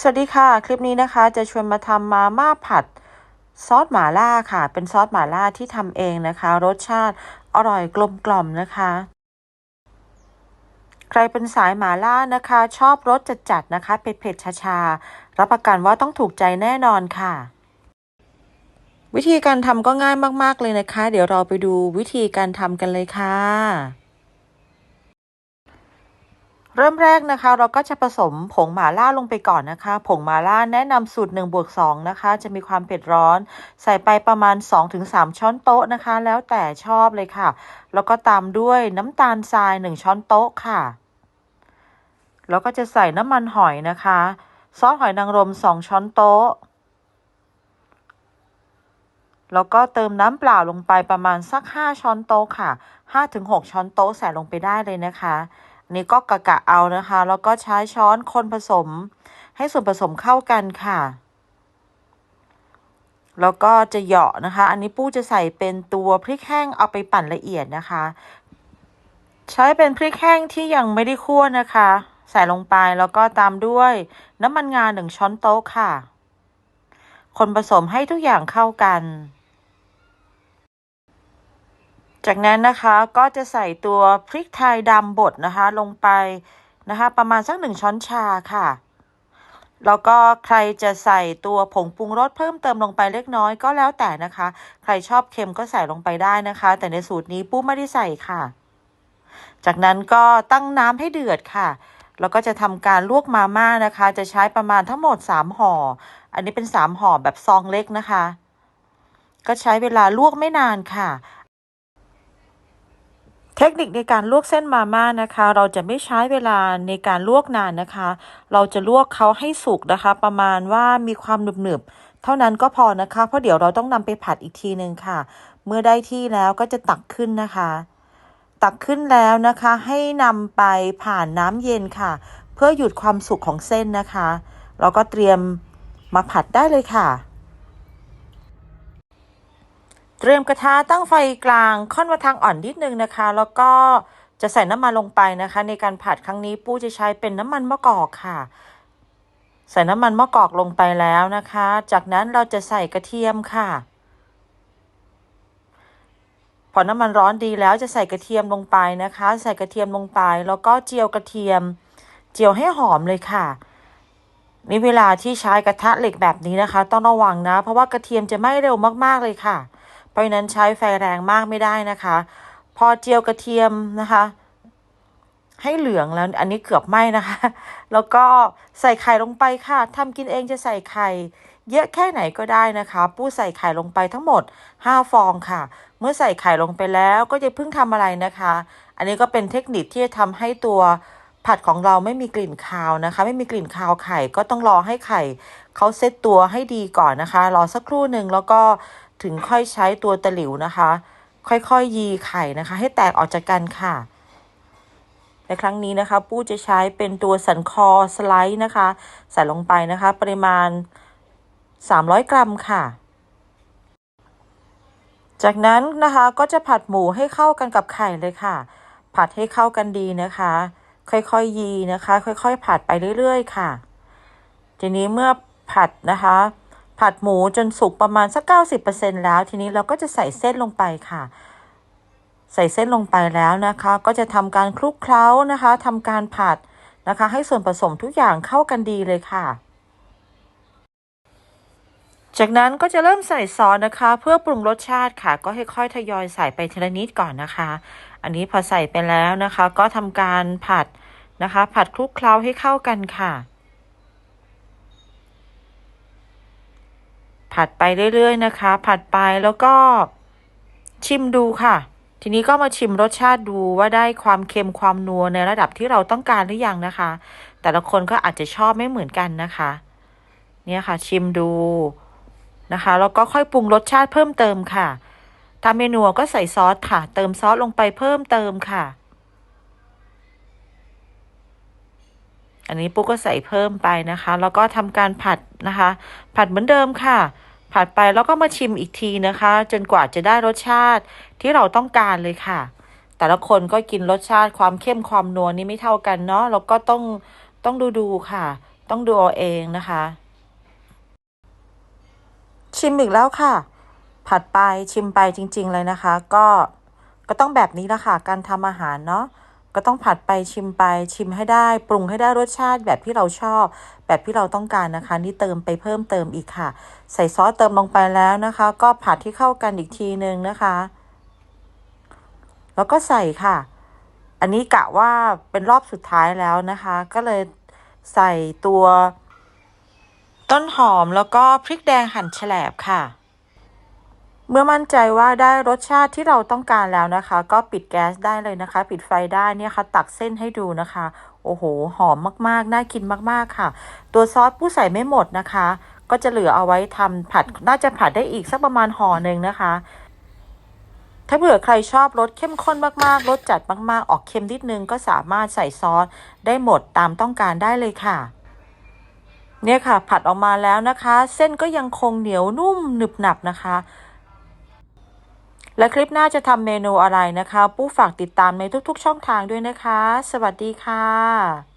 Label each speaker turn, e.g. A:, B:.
A: สวัสดีค่ะ คลิปนี้นะคะจะชวนมาทำมาม่าผัดซอสหม่าล่าค่ะ เป็นซอสหม่าล่าที่ทำเองนะคะ รสชาติอร่อยกลมกล่อมนะคะ ใครเป็นสายหม่าล่านะคะ ชอบรสจัดๆนะคะเผ็ดๆชาๆรับประกันว่าต้องถูกใจแน่นอนค่ะ วิธีการทำก็ง่ายมากๆเลยนะคะ เดี๋ยวเราไปดูวิธีการทำกันเลยค่ะ เริ่มแรกนะคะ เราก็จะผสมผงหม่าล่าลงไปก่อนนะคะ ผงหม่าล่าแนะนำสูตร1บวก2นะคะ จะมีความเผ็ดร้อน ใส่ไปประมาณ 2-3 ช้อนโต๊ะนะคะ แล้วแต่ชอบเลยค่ะ แล้วก็ตามด้วยน้ำตาลทราย 1 ช้อนโต๊ะค่ะ แล้วก็จะใส่น้ำมันหอยนะคะ ซอสหอยนางรม 2 ช้อนโต๊ะ แล้วก็เติมน้ำเปล่าลงไปประมาณสัก 5 ช้อนโต๊ะค่ะ5-6 ช้อนโต๊ะใส่ลงไปได้เลยนะคะ นี่ก็กะกะเอานะคะ แล้วก็ใช้ช้อนคนผสม ให้ส่วนผสมเข้ากันค่ะ แล้วก็จะเหยาะนะคะ อันนี้ปู้จะใส่เป็นตัวพริกแห้งเอาไปปั่นละเอียดนะคะ ใช้เป็นพริกแห้งที่ยังไม่ได้คั่วนะคะ ใส่ลงไปแล้วก็ตามด้วยน้ำมันงาหนึ่งช้อนโต๊ะค่ะ คนผสมให้ทุกอย่างเข้ากัน จากนั้นนะคะก็จะใส่ตัวพริกไทยดำบดนะคะลงไปนะคะประมาณสักหนึ่งช้อนชาค่ะ แล้วก็ใครจะใส่ตัวผงปรุงรสเพิ่มเติมลงไปเล็กน้อยก็แล้วแต่นะคะ ใครชอบเค็มก็ใส่ลงไปได้นะคะ แต่ในสูตรนี้ปุ๊ไม่ได้ใส่ค่ะ จากนั้นก็ตั้งน้ำให้เดือดค่ะ แล้วก็จะทำการลวกมาม่านะคะ จะใช้ประมาณทั้งหมด 3ห่อ อันนี้เป็น 3ห่อแบบซองเล็กนะคะ ก็ใช้เวลาลวกไม่นานค่ะ ทคนิคในการลวกเส้นมาม่านะคะ เราจะไม่ใช้เวลาในการลวกนานนะคะ เราจะลวกเขาให้สุกนะคะ ประมาณว่ามีความหนึบๆเท่านั้นก็พอนะคะ เพราะเดี๋ยวเราต้องนำไปผัดอีกทีหนึ่งค่ะ เมื่อได้ที่แล้วก็จะตักขึ้นนะคะ ตักขึ้นแล้วนะคะ ให้นำไปผ่านน้ำเย็นค่ะ เพื่อหยุดความสุกของเส้นนะคะ เราก็เตรียมมาผัดได้เลยค่ะ เตรียมกระทะตั้งไฟกลางค่อนมาทางอ่อนนิดนึงนะคะ แล้วก็จะใส่น้ำมันลงไปนะคะ ในการผัดครั้งนี้ปู้จะใช้เป็นน้ำมันมะกอกค่ะ ใส่น้ำมันมะกอกลงไปแล้วนะคะ จากนั้นเราจะใส่กระเทียมค่ะ พอน้ำมันร้อนดีแล้วจะใส่กระเทียมลงไปนะคะ ใส่กระเทียมลงไป แล้วก็เจียวกระเทียม เจียวให้หอมเลยค่ะนี่เวลาที่ใช้กระทะเหล็กแบบนี้นะคะ ต้องระวังนะ เพราะว่ากระเทียมจะไหม้เร็วมากๆเลยค่ะ เพราะฉะนั้นใช้ไฟแรงมากไม่ได้นะคะ พอเจียวกระเทียมนะคะ ให้เหลืองแล้วอันนี้เกือบไหม้นะคะ แล้วก็ใส่ไข่ลงไปค่ะทำกินเองจะใส่ไข่เยอะแค่ไหนก็ได้นะคะ ปู้ใส่ไข่ลงไปทั้งหมด 5 ฟองค่ะ เมื่อใส่ไข่ลงไปแล้วก็จะเพิ่งทำอะไรนะคะ อันนี้ก็เป็นเทคนิคที่จะทำให้ตัวผัดของเราไม่มีกลิ่นคาวนะคะ ไม่มีกลิ่นคาวไข่ก็ต้องรอให้ไข่ เขาเซตตัวให้ดีก่อนนะคะ รอสักครู่หนึ่งแล้วก็ถึงค่อยใช้ตัวตะหลิวนะคะ ค่อยๆยยีไข่นะคะ ให้แตกออกจากกันค่ะ ในครั้งนี้นะคะ ปู้จะใช้เป็นตัวสันคอสไลด์นะคะ ใส่ลงไปนะคะ ปริมาณ 300 กรัมค่ะ จากนั้นนะคะก็จะผัดหมูให้เข้ากันกับไข่เลยค่ะ ผัดให้เข้ากันดีนะคะ ค่อยๆยยีนะคะ ค่อยๆ ผัดไปเรื่อย ๆ ค่ะ ทีนี้เมื่อ ผัดนะคะ ผัดหมูจนสุกประมาณสัก 90%แล้ว ทีนี้เราก็จะใส่เส้นลงไปค่ะ ใส่เส้นลงไปแล้วนะคะ ก็จะทำการคลุกเคล้านะคะทำการผัดนะคะ ให้ส่วนผสมทุกอย่างเข้ากันดีเลยค่ะ จากนั้นก็จะเริ่มใส่ซอสนะคะ เพื่อปรุงรสชาติค่ะ ก็ให้ค่อยทยอยใส่ไปทีละนิดก่อนนะคะ อันนี้พอใส่ไปแล้วนะคะ ก็ทำการผัดนะคะ ผัดคลุกเคล้าให้เข้ากันค่ะ ผัดไปเรื่อยๆนะคะ ผัดไปแล้วก็ชิมดูค่ะ ทีนี้ก็มาชิมรสชาติดูว่าได้ความเค็มความนัวในระดับที่เราต้องการหรือยังนะคะ แต่ละคนก็อาจจะชอบไม่เหมือนกันนะคะ เนี่ยค่ะ ชิมดูนะคะแล้วก็ค่อยปรุงรสชาติเพิ่มเติมค่ะถ้าเมนูก็ใส่ซอสค่ะ เติมซอสลงไปเพิ่มเติมค่ะ อันนี้ปุ๊กก็ใส่เพิ่มไปนะคะ แล้วก็ทำการผัดนะคะ ผัดเหมือนเดิมค่ะ ผัดไปแล้วก็มาชิมอีกทีนะคะ จนกว่าจะได้รสชาติที่เราต้องการเลยค่ะ แต่ละคนก็กินรสชาติความเข้มความนัวนี่ไม่เท่ากันเนาะแล้วก็ต้องต้องดูดูค่ะ ต้องดูเอาเองนะคะ ชิมอีกแล้วค่ะ ผัดไปชิมไปจริง ๆ เลยนะคะ ก็ก็ต้องแบบนี้ละค่ะ การทำอาหารเนาะ ก็ต้องผัดไปชิมไปชิมให้ได้ ปรุงให้ได้รสชาติแบบที่เราชอบ แบบที่เราต้องการนะคะ นี่เติมไปเพิ่มเติมอีกค่ะ ใส่ซอสเติมลงไปแล้วนะคะ ก็ผัดที่เข้ากันอีกทีนึงนะคะ แล้วก็ใส่ค่ะ อันนี้กะว่าเป็นรอบสุดท้ายแล้วนะคะ ก็เลยใส่ตัว ต้นหอมแล้วก็พริกแดงหั่นแฉลบค่ะ เมื่อมั่นใจว่าได้รสชาติที่เราต้องการแล้วนะคะ ก็ปิดแก๊สได้เลยนะคะ ปิดไฟได้เนี่ยค่ะ ตักเส้นให้ดูนะคะ โอ้โห หอมมากๆ น่ากินมากๆค่ะ ตัวซอสผู้ใส่ไม่หมดนะคะ ก็จะเหลือเอาไว้ทำผัด น่าจะผัดได้อีกสักประมาณห่อหนึ่งนะคะ ถ้าเผื่อใครชอบรสเข้มข้นมากๆ รสจัดมากๆ ออกเค็มนิดนึงก็สามารถใส่ซอสได้หมดตามต้องการได้เลยค่ะเนี่ยค่ะ ผัดออกมาแล้วนะคะ เส้นก็ยังคงเหนียวนุ่มหนึบหนับนะคะ และคลิปหน้าจะทำเมนูอะไรนะคะ ปู้ฝากติดตามในทุกๆช่องทางด้วยนะคะ สวัสดีค่ะ